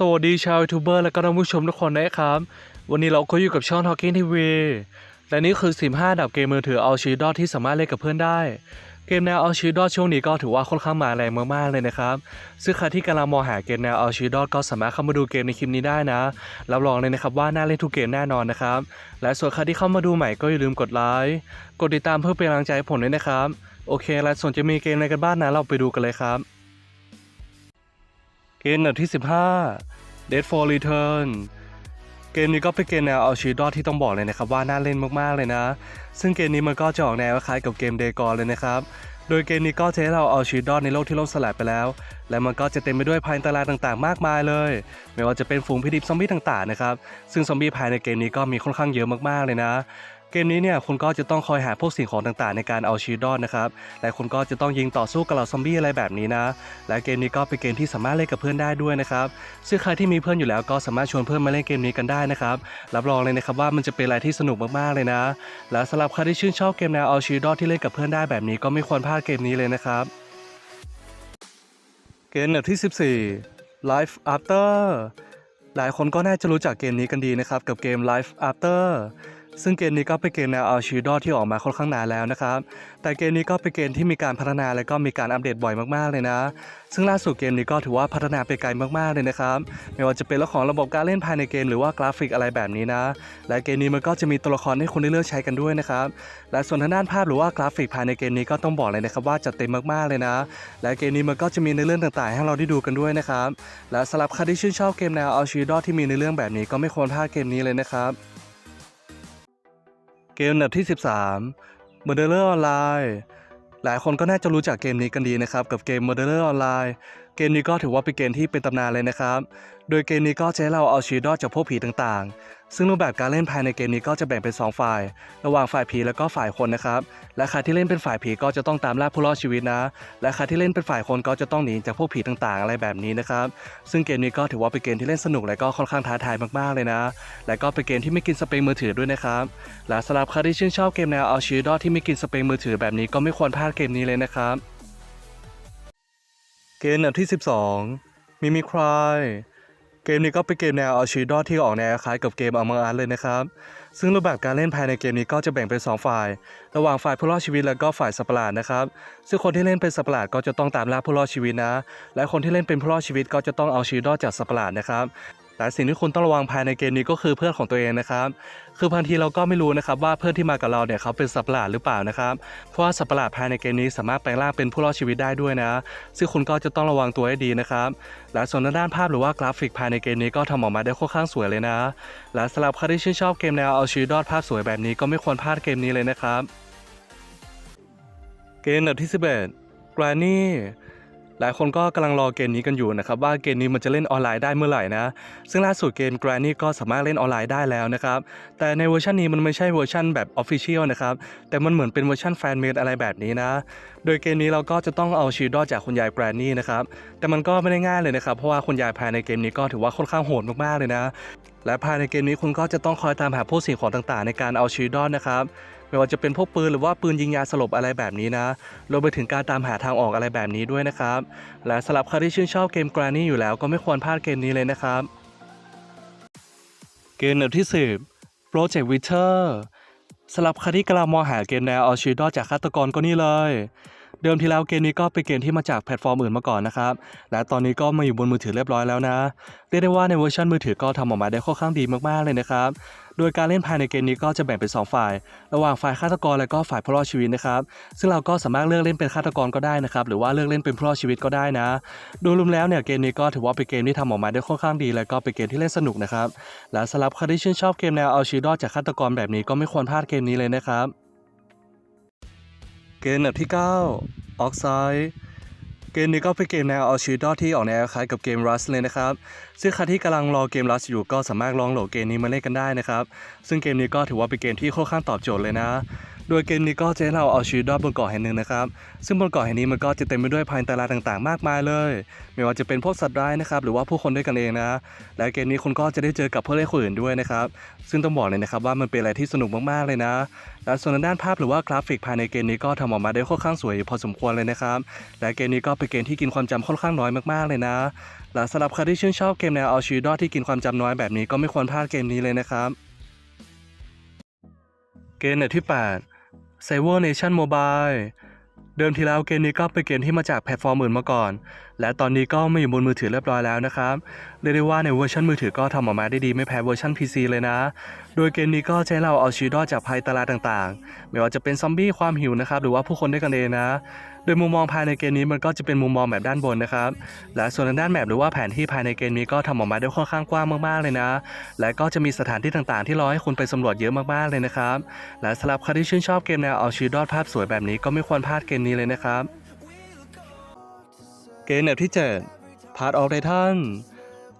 สวัสดีชาวยูทูบเบอร์และก็ท่านผู้ชมทุกคนนะครับ วันนี้เราก็อยู่กับช่อง Talking TV และนี่คือ 15 ดับเกมมือถือเอาชีดอที่สามารถเล่นกับเพื่อนได้ เกมแนวเอาชีดอช่วงนี้ก็ถือว่าค่อนข้างมาแรงมากๆเลยนะครับ ซึ่งใครที่กำลังมองหาเกมแนวเอาชีดอก็สามารถเข้ามาดูเกมในคลิปนี้ได้นะ รับรองเลยนะครับว่าน่าเล่นทุกเกมแน่นอนนะครับ และส่วนใครที่เข้ามาดูใหม่ก็อย่าลืมกดไลค์ กดติดตามเพื่อเป็นกำลังใจให้ผมด้วยนะครับ โอเค และส่วนจะมีเกมอะไรกันบ้างนะเราไปดูกันเลยครับ เกมอันดับที่ 15 Dead for Return เกมนี้ก็เป็นเกมแนวเอาชีวิตรอดที่ต้องบอกเลยนะครับว่าน่าเล่นมากๆเลยนะ ซึ่งเกมนี้มันก็จะออกแนวคล้ายกับเกมเดกอเลยนะครับ โดยเกมนี้ก็จะให้เราเอาชีวิตรอดในโลกที่ล่มสลายไปแล้ว และมันก็จะเต็มไปด้วยภัยอันตรายต่างๆ มากมายเลย ไม่ว่าจะเป็นฝูงพิษซอมบี้ต่างๆนะครับ ซึ่งซอมบี้ภายในเกมนี้ก็มีค่อนข้างเยอะมากๆเลยนะ เกมนี้เนี่ยคุณก็จะต้องคอยหาพวกสิ่งของต่างๆ ในการเอาชีวิตรอดนะครับ และคุณก็จะต้องยิงต่อสู้กับเหล่าซอมบี้อะไรแบบนี้นะ และเกมนี้ก็เป็นเกมที่สามารถเล่นกับเพื่อนได้ด้วยนะครับ ซึ่งใครที่มีเพื่อนอยู่แล้วก็สามารถชวนเพื่อนมาเล่นเกมนี้กันได้นะครับ รับรองเลยนะครับว่ามันจะเป็นอะไรที่สนุกมากๆเลยนะ และสำหรับใครที่ชื่นชอบเกมแนวเอาชีวิตรอดที่เล่นกับเพื่อนได้แบบนี้ก็ไม่ควรพลาดเกมนี้เลยนะครับ เกมอันดับที่ 14 Life After หลายคนก็น่าจะรู้จักเกมนี้กันดีนะครับกับเกม Life After ซึ่งเกมนี้ก็เป็นเกมแนวเอาชีวิตรอดที่ออกมาค่อนข้างนานแล้วนะครับ แต่เกมนี้ก็เป็นเกมที่มีการพัฒนาและก็มีการอัปเดตบ่อยมากๆเลยนะ ซึ่งล่าสุดเกมนี้ก็ถือว่าพัฒนาไปไกลมากๆเลยนะครับ ไม่ว่าจะเป็นเรื่องของระบบการเล่นภายในเกมหรือว่ากราฟิกอะไรแบบนี้นะ และเกมนี้มันก็จะมีตัวละครให้คุณได้เลือกใช้กันด้วยนะครับ และส่วนทางด้านภาพหรือว่ากราฟิกภายในเกมนี้ก็ต้องบอกเลยนะครับว่าจัดเต็มมากๆเลยนะ และเกมนี้มันก็จะมีในเรื่องต่างๆ ให้เราได้ดูกันด้วยนะครับ และสำหรับใครที่ชื่นชอบเกมแนวเอาชีวิตรอดที่มีในเรื่องแบบนี้ก็ไม่ควรพลาดเกมนี้เลยนะครับ เกมอันดับที่ 13 Murderer Online หลายคนก็น่าจะรู้จักเกมนี้กันดีนะครับ กับเกม Murderer Online เกมนี้ก็ถือว่าเป็นเกมที่เป็นตำนานเลยนะครับ โดยเกมนี้ก็จะให้เราเอาชีวิตรอดจากพวกผีต่างๆ ซึ่งรูปแบบการเล่นภายในเกมนี้ก็จะแบ่งเป็น 2 ฝ่าย ระหว่างฝ่ายผีแล้วก็ฝ่ายคนนะครับ และใครที่เล่นเป็นฝ่ายผีก็จะต้องตามล่าผู้รอดชีวิตนะ และใครที่เล่นเป็นฝ่ายคนก็จะต้องหนีจากพวกผีต่างๆ อะไรแบบนี้นะครับ ซึ่งเกมนี้ก็ถือว่าเป็นเกมที่เล่นสนุกและก็ค่อนข้างท้าทายมากๆเลยนะ และก็เป็นเกมที่ไม่กินสเปคมือถือด้วยนะครับ และสำหรับใครที่ชื่นชอบเกมแนวเอาชีวิตรอดที่ไม่กินสเปคมือถือแบบนี้ก็ไม่ควรพลาดเกมนี้เลยนะครับ เกมอันที่ 12 มิมิครายเกมนี้ก็เป็นเกมแนวเอาชีวิตรอดที่ออกแนวคล้ายกับเกมอ m ม n ง s เลยนะครับ ซึ่งรูปแบบการเล่นภายในเกมนี้ก็จะแบ่งเป็น 2 ฝ่าย ระหว่างฝ่ายผู้รอดชีวิตและก็ฝ่ายสัตว์ประหลาดนะครับ ซึ่งคนที่เล่นเป็นสัตว์ประหลาดก็จะต้องตามล่าผู้รอดชีวิตนะ และคนที่เล่นเป็นผู้รอดชีวิตก็จะต้องเอาชีวิตรอดจากสัตว์ประหลาดนะครับ แต่สิ่งที่คุณต้องระวังภายในเกมนี้ก็คือเพื่อนของตัวเองนะครับ คือบางทีเราก็ไม่รู้นะครับว่าเพื่อนที่มากับเราเนี่ยเขาเป็นสัตว์ประหลาดหรือเปล่านะครับ เพราะว่าสัตว์ประหลาดภายในเกมนี้สามารถแปลงร่างเป็นผู้รอดชีวิตได้ด้วยนะ ซึ่งคุณก็จะต้องระวังตัวให้ดีนะครับและส่วนด้านภาพหรือว่ากราฟิกภายในเกมนี้ก็ทำออกมาได้ค่อนข้างสวยเลยนะ และสำหรับใครที่ชื่นชอบเกมแนวเอาชีวิตรอดภาพสวยแบบนี้ก็ไม่ควรพลาดเกมนี้เลยนะครับ เกมอันดับที่ 11 Granny หลายคนก็กำลังรอเกมนี้กันอยู่นะครับว่าเกมนี้มันจะเล่นออนไลน์ได้เมื่อไหร่นะ ซึ่งล่าสุดเกม Granny ก็สามารถเล่นออนไลน์ได้แล้วนะครับ แต่ในเวอร์ชันนี้มันไม่ใช่เวอร์ชันแบบ Official นะครับ แต่มันเหมือนเป็นเวอร์ชันแฟนเมดอะไรแบบนี้นะ โดยเกมนี้เราก็จะต้องเอาชีวิตรอดจากคุณยาย Granny นะครับ แต่มันก็ไม่ได้ง่ายเลยนะครับ เพราะว่าคุณยายภายในเกมนี้ก็ถือว่าค่อนข้างโหดมากๆเลยนะ และภายในเกมนี้คุณก็จะต้องคอยตามหาพวกสิ่งของต่างๆ ในการเอาชีวิตรอดนะครับ ไม่ว่าจะเป็นพวกปืนหรือว่าปืนยิงยาสลบอะไรแบบนี้นะรวมไปถึงการตามหาทางออกอะไรแบบนี้ด้วยนะครับ และสำหรับใครที่ชื่นชอบเกม Granny อยู่แล้วก็ไม่ควรพลาดเกมนี้เลยนะครับ เกมอันดับที่10 Project Winter สำหรับใครที่กำลังมองหาเกมแนวเอาชีวิตรอดจากฆาตกรก็นี่เลย เดิมทีแล้วเกมนี้ก็เป็นเกมที่มาจากแพลตฟอร์มอื่นมาก่อนนะครับ และตอนนี้ก็มาอยู่บนมือถือเรียบร้อยแล้วนะ เรียกได้ว่าในเวอร์ชันมือถือก็ทำออกมาได้ค่อนข้างดีมากๆเลยนะครับ โดยการเล่นภายในเกมนี้ก็จะแบ่งเป็น 2 ฝ่าย ระหว่างฝ่ายฆาตกรและก็ฝ่ายผู้รอดชีวิตนะครับ ซึ่งเราก็สามารถเลือกเล่นเป็นฆาตกรก็ได้นะครับ หรือว่าเลือกเล่นเป็นผู้รอดชีวิตก็ได้นะ โดยรวมแล้วเนี่ยเกมนี้ก็ถือว่าเป็นเกมที่ทำออกมาได้ค่อนข้างดี และก็เป็นเกมที่เล่นสนุกนะครับ และสำหรับใครที่ชื่นชอบเกมแนวเอาชีวิตรอดจากฆาตกรแบบนี้ก็ไม่ควรพลาดเกมนี้เลยนะครับ เกมอันดับที่9 Oxide เกมนี้ก็เป็นเกมแนวเอาชีวิตรอดที่ออกแนวคล้ายกับเกมรัสเลยนะครับ ซึ่งใครที่กำลังรอเกมรัสอยู่ก็สามารถลองโหลดเกมนี้มาเล่นกันได้นะครับ ซึ่งเกมนี้ก็ถือว่าเป็นเกมที่ค่อนข้างตอบโจทย์เลยนะ โดยเกมนี้ก็จะให้เราเอาชีวิตรอดบนเกาะแห่งหนึ่งนะครับ ซึ่งบนเกาะแห่งนี้มันก็จะเต็มไปด้วยภัยอันตรายต่างๆ มากมายเลย ไม่ว่าจะเป็นพวกสัตว์ร้ายนะครับ หรือว่าผู้คนด้วยกันเองนะ และเกมนี้คุณก็จะได้เจอกับผู้เล่นคนอื่นด้วยนะครับ ซึ่งต้องบอกเลยนะครับว่ามันเป็นอะไรที่สนุกมากๆเลยนะ และส่วนด้านภาพหรือว่ากราฟิกภายในเกมนี้ก็ทำออกมาได้ค่อนข้างสวยพอสมควรเลยนะครับ และเกมนี้ก็เป็นเกมที่กินความจำค่อนข้างน้อยมากๆเลยนะและสำหรับใครที่ชื่นชอบเกมแนวเอาชีวิตรอดที่กินความจำน้อยแบบนี้ก็ไม่ควรพลาดเกมนี้เลยนะครับ เกมเน็ตที่ 8 s a v e r Nation Mobile เดิมทีแล้วเกมนี้ก็เป็นเกมที่มาจากแพลตฟอร์มอื่นมาก่อน และตอนนี้ก็มาอยู่บนมือถือเรียบร้อยแล้วนะครับ เรียกได้ว่าในเวอร์ชันมือถือก็ทำออกมาได้ดีไม่แพ้เวอร์ชัน PC เลยนะ โดยเกมนี้ก็ใช้เราเอาชีวิตรอดจากภัยตรายต่างๆ ไม่ว่าจะเป็นซอมบี้ความหิวนะครับ หรือว่าผู้คนด้วยกันเองนะ โดยมุมมองภายในเกมนี้มันก็จะเป็นมุมมองแบบด้านบนนะครับ และส่วนด้านแมปหรือว่าแผนที่ภายในเกมนี้ก็ทำออกมาได้ค่อนข้างกว้างมากๆเลยนะ และก็จะมีสถานที่ต่างๆ ที่รอให้คุณไปสำรวจเยอะมากๆเลยนะครับ และสำหรับใครที่ชื่นชอบเกมแนวเอาชีวิตรอดภาพสวยแบบนี้ก็ไม่ควรพลาดเกมนี้เลยนะครับ เกมแนวที่7 Part of Titan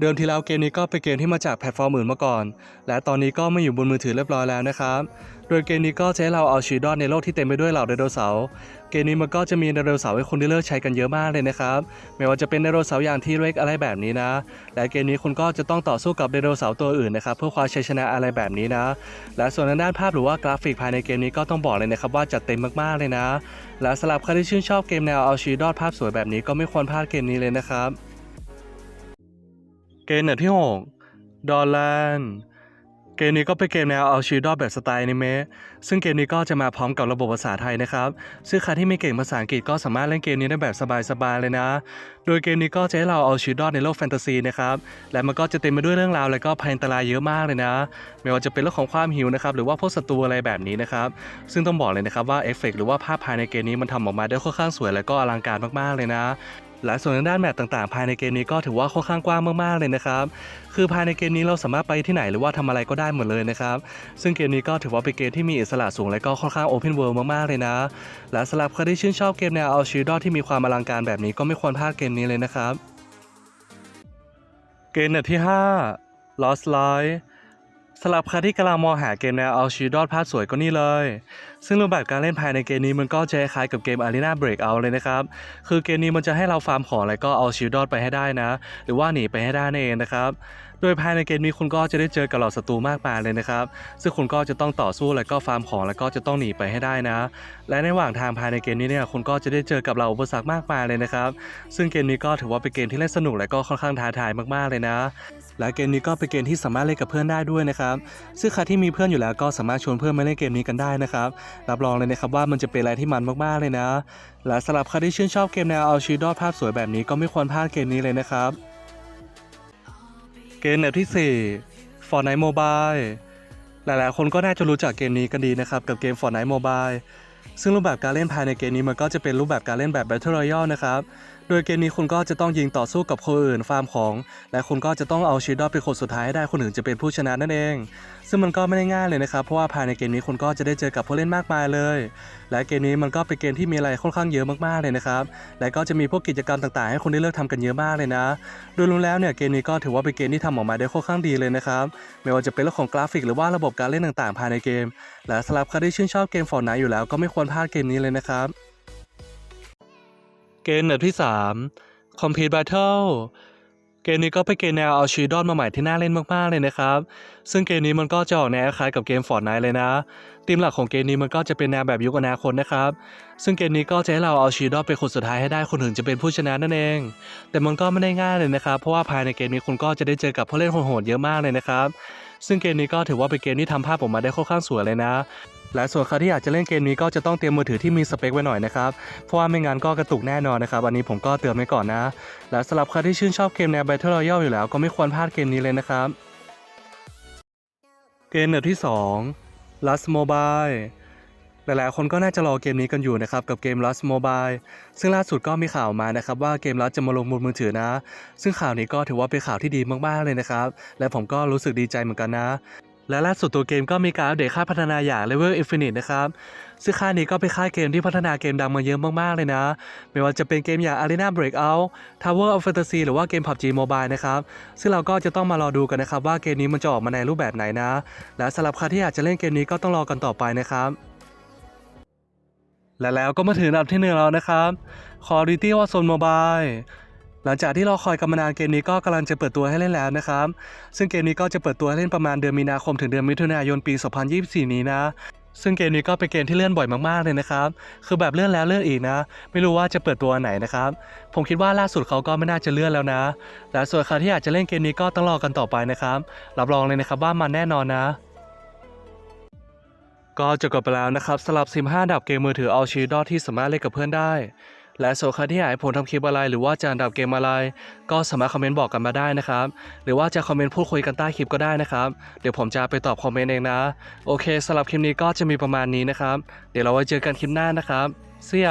เดิมทีแล้วเกมนี้ก็เป็นเกมที่มาจากแพลตฟอร์มอื่นมาก่อน และตอนนี้ก็มาอยู่บนมือถือเรียบร้อยแล้วนะครับ โดยเกมนี้ก็จะให้เราเอาชีวิตรอดในโลกที่เต็มไปด้วยเหล่าไดโนเสาร์เกมนี้มันก็จะมีไดโนเสาร์ให้คุณได้เลือกใช้กันเยอะมากเลยนะครับไม่ว่าจะเป็นไดโนเสาร์อย่างที่เล็กอะไรแบบนี้นะและเกมนี้คุณก็จะต้องต่อสู้กับไดโนเสาร์ตัวอื่นนะครับเพื่อคว้าชัยชนะอะไรแบบนี้นะ และส่วนด้านภาพหรือว่ากราฟิกภายในเกมนี้ก็ต้องบอกเลยนะครับว่าจัดเต็มมากๆเลยนะ และสำหรับใครที่ชื่นชอบเกมแนวเอาชีวิตรอดภาพสวยแบบนี้ก็ไม่ควรพลาดเกมนี้เลยนะครับ เกมเน็ตที่6ดอลแลนด์ เกมนี้ก็เป็นเกมแนวเอาชีวิตรอดแบบสไตล์อนิเมะซึ่งเกมนี้ก็จะมาพร้อมกับระบบภาษาไทยนะครับ ซึ่งใครที่ไม่เก่งภาษาอังกฤษก็สามารถเล่นเกมนี้ได้แบบสบายๆเลยนะ โดยเกมนี้ก็จะให้เราเอาชีวิตรอดในโลกแฟนตาซีนะครับ และมันก็จะเต็มไปด้วยเรื่องราวและก็ภัยอันตรายเยอะมากเลยนะ ไม่ว่าจะเป็นเรื่องของความหิวนะครับหรือว่าพวกศัตรูอะไรแบบนี้นะครับ ซึ่งต้องบอกเลยนะครับว่าเอฟเฟกต์หรือว่าภาพภายในเกมนี้มันทำออกมาได้ค่อนข้างสวยและก็อลังการมากๆเลยนะ และส่วนทางด้านแมปต่างๆ ภายในเกมนี้ก็ถือว่าค่อนข้างกว้างมากๆเลยนะครับ คือภายในเกมนี้เราสามารถไปที่ไหนหรือว่าทำอะไรก็ได้หมดเลยนะครับ ซึ่งเกมนี้ก็ถือว่าเป็นเกมที่มีอิสระสูงและก็ค่อนข้างโอเพนเวิลด์มากๆเลยนะ และสำหรับใครที่ชื่นชอบเกมแนวเอาชีวิตรอดที่มีความอลังการแบบนี้ก็ไม่ควรพลาดเกมนี้เลยนะครับ เกมเน็ตที่ 5 Lost Light สำหรับใครที่กำลังมองหาเกมแนวเอาชีวิตรอดภาพสวยก็นี่เลย ซึ่งรูปแบบการเล่นภายในเกมนี้มันก็จะคล้ายกับเกม Arena Breakout เลยนะครับ คือเกมนี้มันจะให้เราฟาร์มของแล้วก็เอาชีวิตรอดไปให้ได้นะ หรือว่าหนีไปให้ได้นั่นเองนะครับ โดยภายในเกมนี้คุณก็จะได้เจอกับเหล่าศัตรูมากมายเลยนะครับ ซึ่งคุณก็จะต้องต่อสู้แล้วก็ฟาร์มของแล้วก็จะต้องหนีไปให้ได้นะ และในระหว่างทางภายในเกมนี้เนี่ยคุณก็จะได้เจอกับเหล่าอุปสรรคมากมายเลยนะครับ ซึ่งเกมนี้ก็ถือว่าเป็นเกมที่เล่นสนุกและก็ค่อนข้างท้าทายมากๆเลยนะ และเกมนี้ก็เป็นเกมที่สามารถเล่นกับเพื่อนได้ด้วยนะครับ ซึ่งใครที่มีเพื่อนอยู่แล้วก็สามารถชวนเพื่อนมาเล่นเกมนี้กันได้นะครับ รับรองเลยนะครับว่ามันจะเป็นอะไรที่มันมากๆเลยนะ และสำหรับใครที่ชื่นชอบเกมแนวเอาชีวิตรอดภาพสวยแบบนี้ก็ไม่ควรพลาดเกมนี้เลยนะครับ เกมแนวที่ 4 Fortnite Mobile หลายๆ คนก็น่าจะรู้จักเกมนี้กันดีนะครับกับเกม Fortnite Mobile ซึ่งรูปแบบการเล่นภายในเกมนี้มันก็จะเป็นรูปแบบการเล่นแบบ Battle Royale นะครับ โดยเกมนี้คุณก็จะต้องยิงต่อสู้กับคนอื่นฟาร์มของ และคุณก็จะต้องเอาชีวิตรอดเป็นคนสุดท้ายให้ได้คนอื่นจะเป็นผู้ชนะนั่นเอง ซึ่งมันก็ไม่ได้ง่ายเลยนะครับเพราะว่าภายในเกมนี้คุณก็จะได้เจอกับผู้เล่นมากมายเลย และเกมนี้มันก็เป็นเกมที่มีอะไรค่อนข้างเยอะมากๆเลยนะครับและก็จะมีพวกกิจกรรมต่างๆ ให้คุณได้เลือกทำกันเยอะมากเลยนะ โดยรวมแล้วเนี่ยเกมนี้ก็ถือว่าเป็นเกมที่ทำออกมาได้ค่อนข้างดีเลยนะครับไม่ว่าจะเป็นเรื่องของกราฟิกหรือว่าระบบการเล่นต่างๆ ภายในเกม และสำหรับใครที่ชื่นชอบเกม Fortnite อยู่แล้วก็ไม่ควรพลาดเกมนี้เลยนะครับ เกมเน็ตที่ 3 Complete Battle เกมนี้ก็เป็นเกมแนวเอาชีวิตรอดมาใหม่ที่น่าเล่นมากๆเลยนะครับ ซึ่งเกมนี้มันก็จะออกแนวคล้ายกับเกม Fortnite เลยนะธีมหลักของเกมนี้มันก็จะเป็นแนวแบบยุคอนาคตนะครับ ซึ่งเกมนี้ก็จะให้เราเอาชีวิตรอดเป็นคนสุดท้ายให้ได้คนอื่นจะเป็นผู้ชนะนั่นเอง แต่มันก็ไม่ได้ง่ายเลยนะครับ เพราะว่าภายในเกมนี้คุณก็จะได้เจอกับผู้เล่นโหดๆเยอะมากเลยนะครับ ซึ่งเกมนี้ก็ถือว่าเป็นเกมที่ทำภาพออกมาได้ค่อนข้างสวยเลยนะ และส่วนใครที่อยากจะเล่นเกมนี้ก็จะต้องเตรียมมือถือที่มีสเปคไว้หน่อยนะครับ เพราะว่าไม่งั้นก็กระตุกแน่นอนนะครับอันนี้ผมก็เตือนไว้ก่อนนะ และสำหรับใครที่ชื่นชอบเกมแนว Battle Royale อยู่แล้วก็ไม่ควรพลาดเกมนี้เลยนะครับ เกมเน็ตที่ 2 Last Mobile หลายๆ คนก็น่าจะรอเกมนี้กันอยู่นะครับกับเกม Last Mobile ซึ่งล่าสุดก็มีข่าวมานะครับว่าเกม Last จะมาลงบนมือถือนะ ซึ่งข่าวนี้ก็ถือว่าเป็นข่าวที่ดีมากๆเลยนะครับ และผมก็รู้สึกดีใจเหมือนกันนะ และล่าสุดตัวเกมก็มีการอัปเดตค่ายพัฒนาอย่าง Level Infinite นะครับ ซึ่งค่ายนี้ก็เป็นค่ายเกมที่พัฒนาเกมดังมาเยอะมากๆเลยนะ ไม่ว่าจะเป็นเกมอย่าง Arena Breakout Tower of Fantasy หรือว่าเกม PUBG Mobile นะครับ ซึ่งเราก็จะต้องมารอดูกันนะครับ ว่าเกมนี้มันจะออกมาในรูปแบบไหนนะ และสำหรับใครที่อยากจะเล่นเกมนี้ก็ต้องรอกันต่อไปนะครับและแล้วก็มาถึงอันดับที่หนึ่งแล้วนะครับ Call of Duty Warzone Mobile หลังจากที่เราคอยกันมานานเกมนี้ก็กำลังจะเปิดตัวให้เล่นแล้วนะครับ ซึ่งเกมนี้ก็จะเปิดตัวให้เล่นประมาณเดือนมีนาคมถึงเดือนมิถุนายนปี 2024 นี้นะ ซึ่งเกมนี้ก็เป็นเกมที่เลื่อนบ่อยมากๆเลยนะครับ คือแบบเลื่อนแล้วเลื่อนอีกนะ ไม่รู้ว่าจะเปิดตัวไหนนะครับ ผมคิดว่าล่าสุดเขาก็ไม่น่าจะเลื่อนแล้วนะ และส่วนใครที่อยากจะเล่นเกมนี้ก็ต้องรอกันต่อไปนะครับ รับรองเลยนะครับว่ามันแน่นอนนะก็จบกันไปแล้วนะครับสำหรับ 15 ดับเกมมือถือเอาชีดอที่สามารถเล่นกับเพื่อนได้ และโซนใครที่อยากให้ผมทำคลิปอะไร หรือว่าจะอันดับเกมอะไร ก็สามารถคอมเมนต์บอกกันมาได้นะครับ หรือว่าจะคอมเมนต์พูดคุยกันใต้คลิปก็ได้นะครับ เดี๋ยวผมจะไปตอบคอมเมนต์เองนะ โอเคสำหรับคลิปนี้ก็จะมีประมาณนี้นะครับ เดี๋ยวเราไว้เจอกันคลิปหน้านะครับเสีย